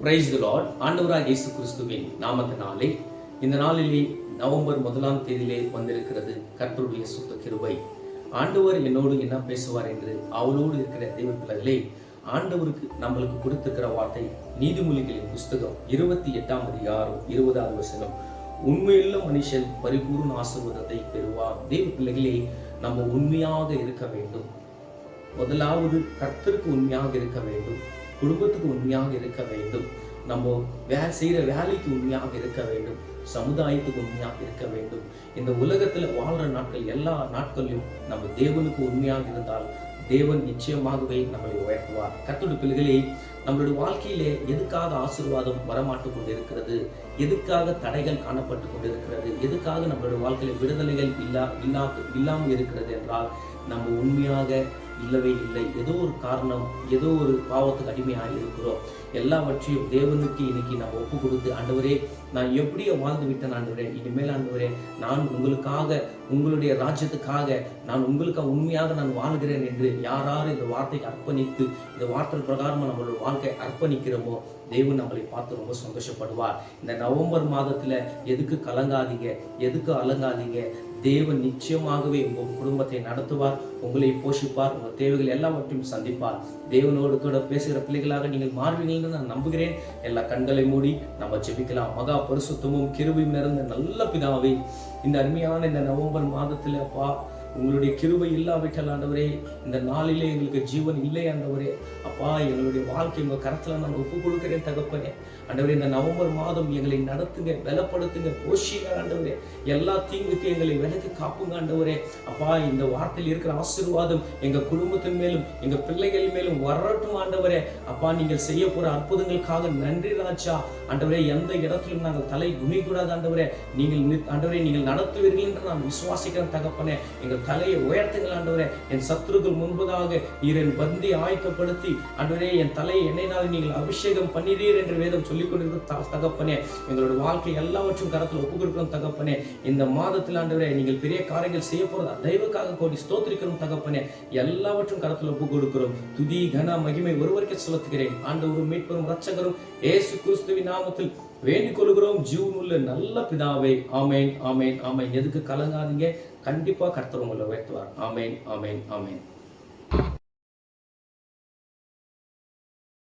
Praise the Lord ஆண்டவராக இயேசு கிறிஸ்துவின் நாமத்தினாலே இந்த நாளிலே நவம்பர் முதலாம் தேதியிலே வந்திருக்கிறது கர்த்தருடைய சுத்த கிருபை. ஆண்டவர் என்னோடு என்ன பேசுவார் என்று அவளோடு இருக்கிற தெய்வ பிள்ளைகளே ஆண்டவருக்கு நம்மளுக்கு கொடுத்துக்கிற வார்த்தை நீதிமொழிகளின் புஸ்தகம் இருபத்தி எட்டாம் அதிகாரம் இருபதாவது வசனம். உண்மையுள்ள மனுஷன் பரிபூர்ண ஆசீர்வாதத்தை பெறுவார். தெய்வ பிள்ளைகளே நம்ம உண்மையாக இருக்க வேண்டும். முதலாவது கர்த்தருக்கு உண்மையாக இருக்க வேண்டும். குடும்பத்துக்கு உண்மையாக இருக்க வேண்டும். நம்ம வே செய்கிற வேலைக்கு உண்மையாக இருக்க வேண்டும். சமுதாயத்துக்கு உண்மையாக இருக்க வேண்டும். இந்த உலகத்துல வாழ்ற நாட்கள் எல்லா நாட்களிலும் நம்ம தேவனுக்கு உண்மையாக இருந்தால் தேவன் நிச்சயமாகவே நம்மளை உயர்த்துவார். கத்தோடு பிள்ளைகளே நம்மளுடைய வாழ்க்கையிலே எதுக்காக ஆசீர்வாதம் வரமாட்டு கொண்டிருக்கிறது? எதுக்காக தடைகள் காணப்பட்டு கொண்டிருக்கிறது? எதுக்காக நம்மளுடைய வாழ்க்கையில விடுதலைகள் இல்லா இல்லா இல்லாமல் இருக்கிறது என்றால் நம்ம உண்மையாக இல்லவே இல்லை. ஏதோ ஒரு காரணம் ஏதோ ஒரு பாவத்துக்கு அடிமையாக இருக்கிறோம். எல்லாவற்றையும் தேவனுக்கு இன்னைக்கு நான் ஒப்பு கொடுத்து ஆண்டவரே நான் எப்படியோ வாழ்ந்து விட்டேன் ஆண்டவரே. இனிமேல் ஆண்டவரே நான் உங்களுக்காக உங்களுடைய ராஜ்யத்துக்காக நான் உங்களுக்காக உண்மையாக நான் வாழ்கிறேன் என்று யாராரு இந்த வார்த்தைக்கு அர்ப்பணித்து இந்த வார்த்தை பிரகாரமா நம்மளோட வாழ்க்கை அர்ப்பணிக்கிறோமோ தேவன் நம்மளை பார்த்து ரொம்ப சந்தோஷப்படுவார். இந்த நவம்பர் மாதத்துல எதுக்கு கலங்காதீங்க? எதுக்கு அலங்காதீங்க? தேவன் நிச்சயமாகவே உங்கள் குடும்பத்தை நடத்துவார் உங்களை போஷிப்பார் உங்கள் தேவைகள் எல்லாவற்றையும் சந்திப்பார். தேவனோடு கூட பேசுகிற பிள்ளைகளாக நீங்கள் மாறுவீங்கன்னு நான் நம்புகிறேன். எல்லா கண்களை மூடி நம்ம ஜெபிக்கலாம். மகா பரிசுத்தமும் கிருபையும் நிறைந்த நல்ல பிதாவே இந்த அருமையான இந்த நவம்பர் மாதத்தில் பா உங்களுடைய கிருபை இல்லாவிட்டால் ஆண்டவரே இந்த நாளிலே எங்களுக்கு ஜீவன் இல்லை ஆண்டவரே. அப்பா எங்களுடைய வாழ்க்கை உங்க கரத்தில் நான் ஒப்பு கொடுக்கிறேன் தகப்பனே. ஆண்டவரே இந்த நவம்பர் மாதம் எங்களை நடத்துங்க பலப்படுத்துங்க போஷிங்க ஆண்டவரே. எல்லா தீங்குக்கு எங்களை விலக்கு காப்புங்க ஆண்டவரே. அப்பா இந்த வார்த்தையில் இருக்கிற ஆசீர்வாதம் எங்க குடும்பத்தின் மேலும் எங்க பிள்ளைகள் மேலும் வரட்டும் ஆண்டவரே. அப்பா நீங்கள் செய்ய போற அற்புதங்களுக்காக நன்றி ராஜா. ஆண்டவரே எந்த இடத்திலும் நாங்கள் தலை குமிக்கூடாது ஆண்டவரே. நீங்கள் ஆண்டவரே நீங்கள் நடத்துவீர்கள் என்று நான் விசுவாசிக்கிறேன் தகப்பனே. எங்கள் தலையை உயர்த்துங்கள் ஆண்டவரே. என் சத்துருக்கள் முன்பதாக நீர் என் பந்தி ஆயத்தப்படுத்தி ஆண்டவரே என் தலையை எண்ணெயினால் நீங்கள் அபிஷேகம் பண்ணிறீர் என்று வேதம் சொல்லிக் கொண்டிருக்கிற தகப்பனே. எங்களோட வாழ்க்கை எல்லாவற்றும் கரத்தில் ஒப்பு கொடுக்கிறோம் தகப்பனே. இந்த மாதத்தில் ஆண்டவரே நீங்கள் பெரிய காரியங்கள் செய்ய போறது? தெய்வக்காக கோடி ஸ்தோத்திரிக்கிறோம் தகப்பனே. எல்லாவற்றும் கரத்தில் ஒப்பு கொடுக்கிறோம். துதி கன மகிமை ஒருவருக்கு செலுத்துகிறேன். ஆண்டவரும் மீட்பரும் ரட்சகரும் ஏசு கிறிஸ்துவின் நாமத்தில் வேண்டிக் கொள்கிறோம் ஜீவனுள்ள நல்ல பிதாவை. ஆமேன் ஆமேன் ஆமேன். எதுக்கு கலங்காதீங்க. கண்டிப்பா கர்த்தர் உங்களை உயர்த்துவார். ஆமேன் ஆமேன் ஆமேன்.